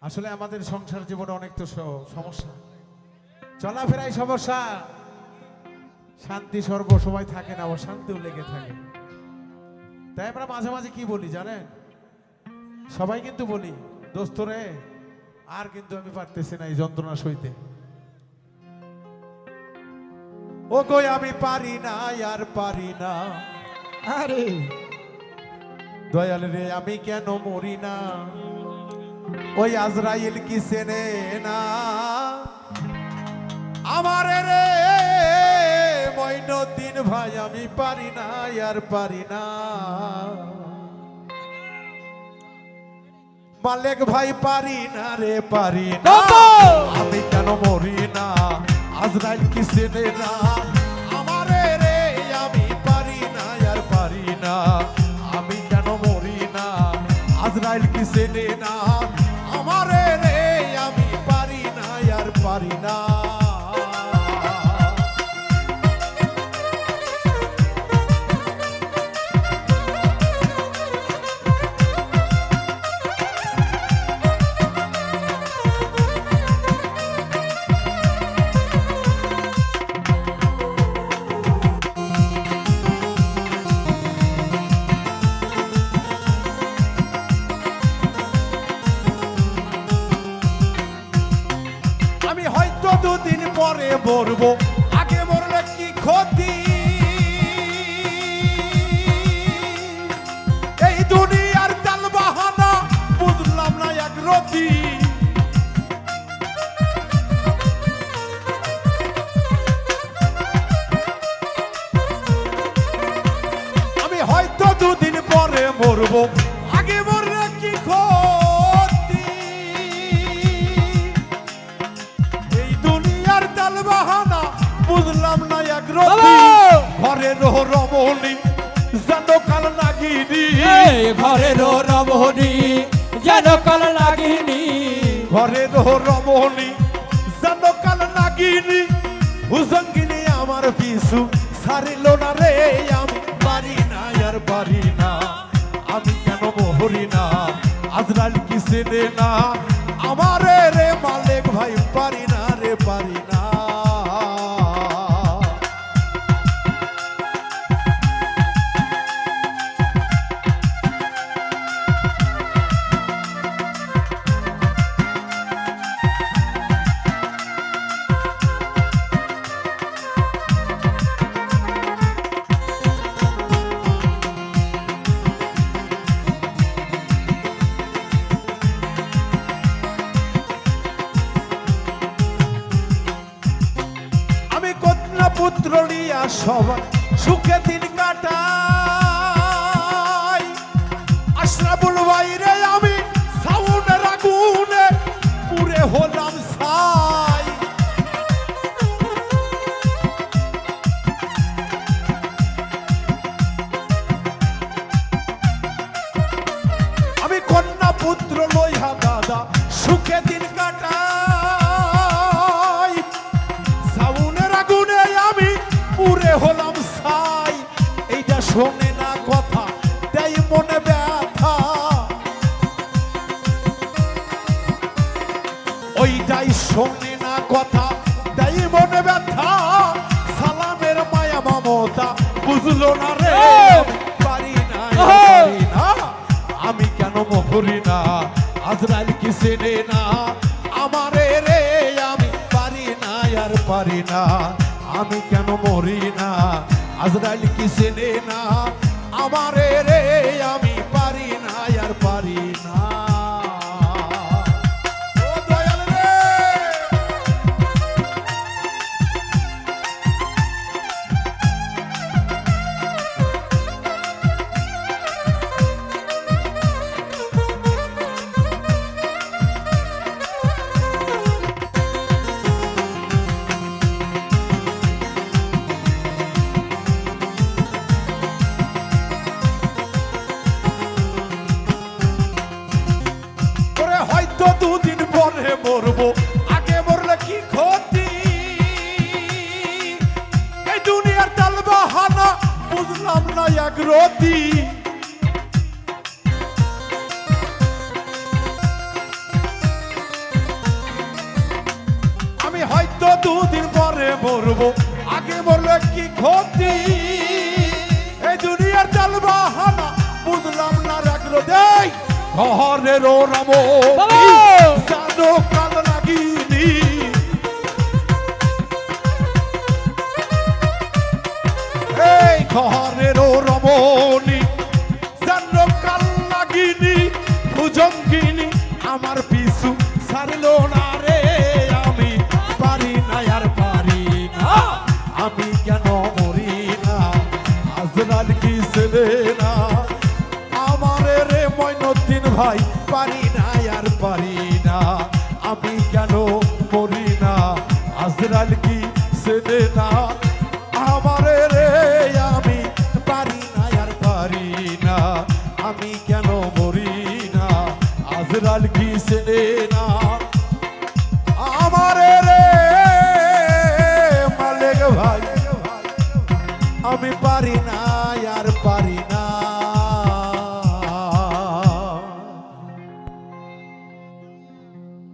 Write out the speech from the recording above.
আসলে আমাদের সংসার জীবনে অনেক তো সমস্যা। চলাফেরাই সমস্যা। শান্তি সর্ব সময় থাকে না অশান্তিও লেগে থাকে। তাই আমরা মাঝে মাঝে কি বলি জানেন? সবাই কিন্তু বলি দোস্ত রে আর কিন্তু আমি পারতেছি না এই যন্ত্রণা সইতে। ও কই আমি পারি না আর পারি না। আরে। দয়াল রে আমি কেন মরি না? ওই আজরাইল কি চেনে না? আমার রে মইনুদ্দিন ভাই আমি পারি না আর পারি না। মালেক ভাই পারি না রে পারি না। আমি কেন মরি না? আজরাইল কি চেনে না? আমারে রে আমি পারি না আর পারি না। আমি কেন মরি না? আজরাইল কি চেনে না? আমারে রে আমি পারি না আর পারি না। পরে মরবো। আগে মরলে কি ক্ষতি? এই দুনিয়ার ডাল বাহানা বুঝলাম না এক রতি। আমি হয়তো দুদিন পরে মরবো। ঘরে রহ রমণী যেন কাল নাগিনি। এই ঘরের রমণী যেন কল লাগিনি ঘরে রহ রমণী যেন কাল নাগিনি। হুজঙ্গিনী আমার পিছু সারিল না রে আমি পারি না আর পারি না। আমি কেন মোহরি না? আজরাল কি না আমারে রে সবাই সুখে দিন কাটাই ওইটাই শোনে না কথা। তাই মনে ব্যথা সালামের মায়া মমতা। বুঝলো না রে পারি না পারি না। আমি কেন মহরি না? আজরাইল কি চেনে না? আমারে রে আমি পারি না আর পারি না। আমি কেন মরি না? আজরাইল কি চেনে দুদিন পরে মরবো। আগে মরলে কি ক্ষতি? এই দুনিয়ার তাল বাহানা বুঝলাম না এক আমি হয়তো দুদিন পরে মরবো। ঘরের রাম! জানো কাল লাগিনি এই ঘরের রমণী জানো কাল লাগিনি ভুজঙ্গিনী আমার পিছু ছাড়লো না। ভাই পারি না, আর পারি না। আমি কেন মরি না? আজরাল কি সেনে না? আমারে রে, আমি পারি না, আর পারি না। আমি কেন মরি না? আজরাল কি ছেলে